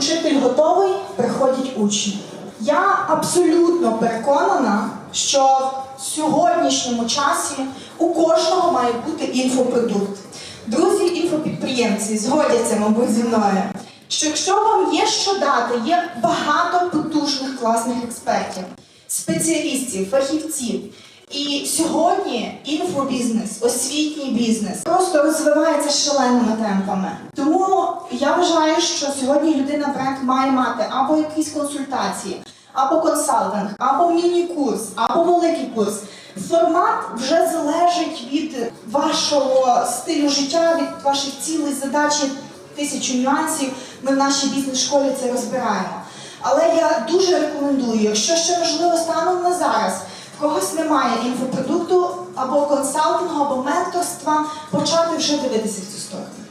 учитель готовий, приходять учні. Я абсолютно переконана, що в сьогоднішньому часі у кожного має бути інфопродукт. Друзі, інфопідприємці згодяться, мабуть, зі мною. Що якщо вам є що дати, є багато потужних класних експертів, спеціалістів, фахівців. І сьогодні інфобізнес, освітній бізнес просто розвивається шаленими темпами. Тому я вважаю, що сьогодні людина бренд має мати або якісь консультації, або консалтинг, або міні-курс, або великий курс. Формат вже залежить від вашого стилю життя, від ваших цілей, задач, є тисячу нюансів. Ми в нашій бізнес-школі це розбираємо. Але я дуже рекомендую, якщо ще можливо немає інфопродукту або консалтингу, або менторства, почати вже дивитися в цю сторону.